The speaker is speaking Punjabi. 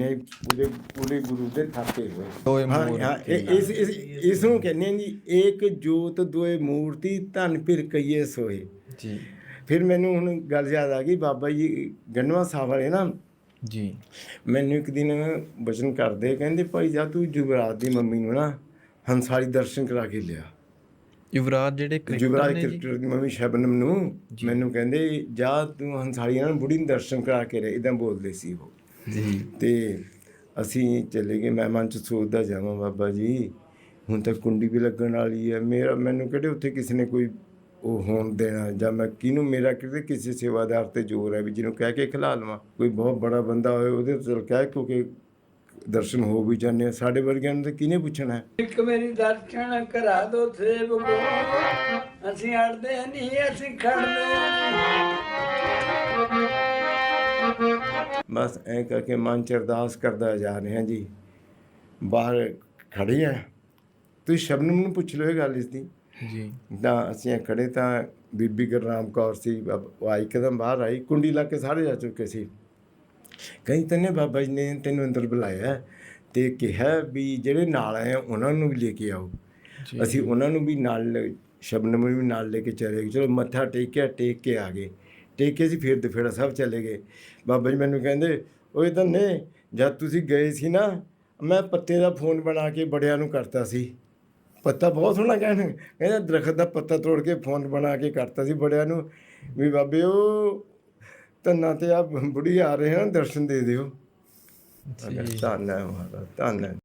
ਹੁੰਨੇ ਆ ਪੂਰੇ ਗੁਰੂ ਦੇ ਥਾਪੇ ਹੋਏ। ਦੋਏ ਹਾਂ ਮੂਰਤੀ ਹਾਂ ਇਹ- ਇਸ ਇਸ ਇਸ ਨੂੰ ਕਹਿੰਦੇ ਜੀ ਏਕ ਜੋਤ ਦੋਏ ਮੂਰਤੀ ਧਨ ਫਿਰ ਕਈਏ ਸੋਏ। ਜੀ। ਫਿਰ ਮੈਨੂੰ ਹੁਣ ਗੱਲ ਯਾਦ ਆ ਗਈ ਬਾਬਾ ਜੀ ਗੰਨਵਾ ਸਾਹਿਬ ਵਾਲੇ ਨਾ। ਜੀ। ਮੈਨੂੰ ਇੱਕ ਦਿਨ ਬਚਨ ਕਰਦੇ ਕਹਿੰਦੇ ਭਾਈ ਜਾ ਤੂੰ ਜੁਗਰਾਜ ਦੀ ਮੰਮੀ ਨੂੰ ਨਾ ਹੰਸਾਲੀ ਦਰਸ਼ਨ ਕਰਾ ਕੇ ਲਿਆ। ਯੁਵਰਾਜ ਜਿਹੜੇ ਕ੍ਰਿਕਟਰ ਜੁਗਰਾਜ ਨੇ ਜੀ। ਕ੍ਰਿਕਟਰ ਦੀ ਮੰਮੀ ਸ਼ਬਨਮ ਨੂੰ ਮੈਨੂੰ ਕਹਿੰਦੇ ਜਾ ਤੂੰ ਹੰਸਾਲੀ ਨਾਲ ਬੁੜੀ ਨੂੰ ਦਰਸ਼ਨ ਕਰਾ ਕੇ ਲੈ ਇਦਾਂ ਬੋਲਦੇ ਸੀ ਉਹ। ਜੀ। ਤੇ ਅਸੀਂ ਚਲੇ ਗਏ ਮੈਂ ਮਨ ਚ ਸੋਚਦਾ ਜਾਵਾਂ ਬਾਬਾ ਜੀ ਹੁਣ ਤਾਂ ਕੁੰਡੀ ਵੀ ਲੱਗਣ ਵਾਲੀ ਹੈ। ਮੇਰਾ ਮੈਨੂੰ ਕਿਹੜੇ ਉੱਥੇ ਕਿਸੇ ਨੇ ਕੋਈ ਉਹ ਹੋਣ ਦੇਣਾ ਜਾਂ ਮੈਂ ਕਿਹਨੂੰ ਮੇਰਾ ਕਿਤੇ ਕਿਸੇ ਸੇਵਾਦਾਰ ਤੇ ਜ਼ੋਰ ਹੈ ਵੀ ਜਿਹਨੂੰ ਕਹਿ ਕੇ ਖਿਲਾ ਲਵਾਂ? ਕੋਈ ਬਹੁਤ ਬੜਾ ਬੰਦਾ ਹੋਏ ਉਹਦੇ ਤੋਂ ਕਹਿ ਕਿਉਂਕਿ ਦਰਸ਼ਨ ਹੋ ਵੀ ਜਾਂਦੇ ਆ। ਸਾਡੇ ਵਰਗਿਆਂ ਨੂੰ ਤਾਂ ਕਿਹਨੇ ਪੁੱਛਣਾ? ਇੱਕ ਮੇਰੀ ਦਰਸ਼ਨ ਕਰਾ ਦੋ ਸੇਵ ਕੋ ਅਸੀਂ ਅੜਦੇ ਨਹੀਂ ਅਸੀਂ ਖੜਦੇ ਬਸ ਐ ਕਰਕੇ ਮਨ ਚ ਅਰਦਾਸ ਕਰਦਾ ਜਾ ਰਹੇ ਹਾਂ ਜੀ। ਬਾਹਰ ਖੜੇ ਆ। ਤੁਸੀਂ ਸ਼ਬਨਮ ਨੂੰ ਪੁੱਛ ਲਓ ਇਹ ਗੱਲ ਇਸ ਦੀ। ਜੀ। ਤਾਂ ਅਸੀਂ ਖੜੇ ਤਾਂ ਬੀਬੀ ਗੁਰਨਾਮ ਕੌਰ ਸੀ ਉਹ ਆਈ ਕਦਮ ਬਾਹਰ ਆਈ ਕੁੰਡੀ ਲਾ ਕੇ ਸਾਰੇ ਜਾ ਚੁੱਕੇ ਸੀ। ਕਈ ਤੰਨੇ ਬਾਬਾ ਜੀ ਨੇ ਤੈਨੂੰ ਅੰਦਰ ਬੁਲਾਇਆ ਤੇ ਕਿਹਾ ਵੀ ਜਿਹੜੇ ਨਾਲ ਆਏ ਉਹਨਾਂ ਨੂੰ ਵੀ ਲੈ ਕੇ ਆਓ। ਅਸੀਂ ਉਹਨਾਂ ਨੂੰ ਵੀ ਨਾਲ ਸ਼ਬਨਮ ਨੂੰ ਵੀ ਨਾਲ ਲੈ ਕੇ ਚਲੇ ਗਏ। ਚਲੋ ਮੱਥਾ ਟੇਕਿਆ ਟੇਕ ਕੇ ਆ ਗਏ। ਟੇਕ ਕੇ ਅਸੀਂ ਫਿਰ ਦਫੇੜਾ ਸਾਹਿਬ ਚਲੇ ਗਏ। ਬਾਬਾ ਜੀ ਮੈਨੂੰ ਕਹਿੰਦੇ ਓਏ ਤੰਨੇ ਜਦ ਤੁਸੀਂ ਗਏ ਸੀ ਨਾ ਮੈਂ ਪੱਤੇ ਦਾ ਫੋਨ ਬਣਾ ਕੇ ਬੜਿਆਂ ਨੂੰ ਕਰਤਾ ਸੀ। ਪੱਤਾ ਬਹੁਤ ਸੋਹਣਾ ਕਹਿਣ ਕਹਿੰਦਾ ਦਰਖਤ ਦਾ ਪੱਤਾ ਤੋੜ ਕੇ ਫੋਨ ਬਣਾ ਕੇ ਕਰਤਾ ਸੀ ਬੜਿਆਂ ਨੂੰ। ਵੀ ਬਾਬੇ ਉਹ ਤੰਨਾ ਤੇ ਆ ਬੁੜੀ ਆ ਰਹੇ ਹਨ ਦਰਸ਼ਨ ਦੇ ਦਿਓ। ਧੰਨ ਹੈ ਮਹਾਰਾਜ ਧੰਨ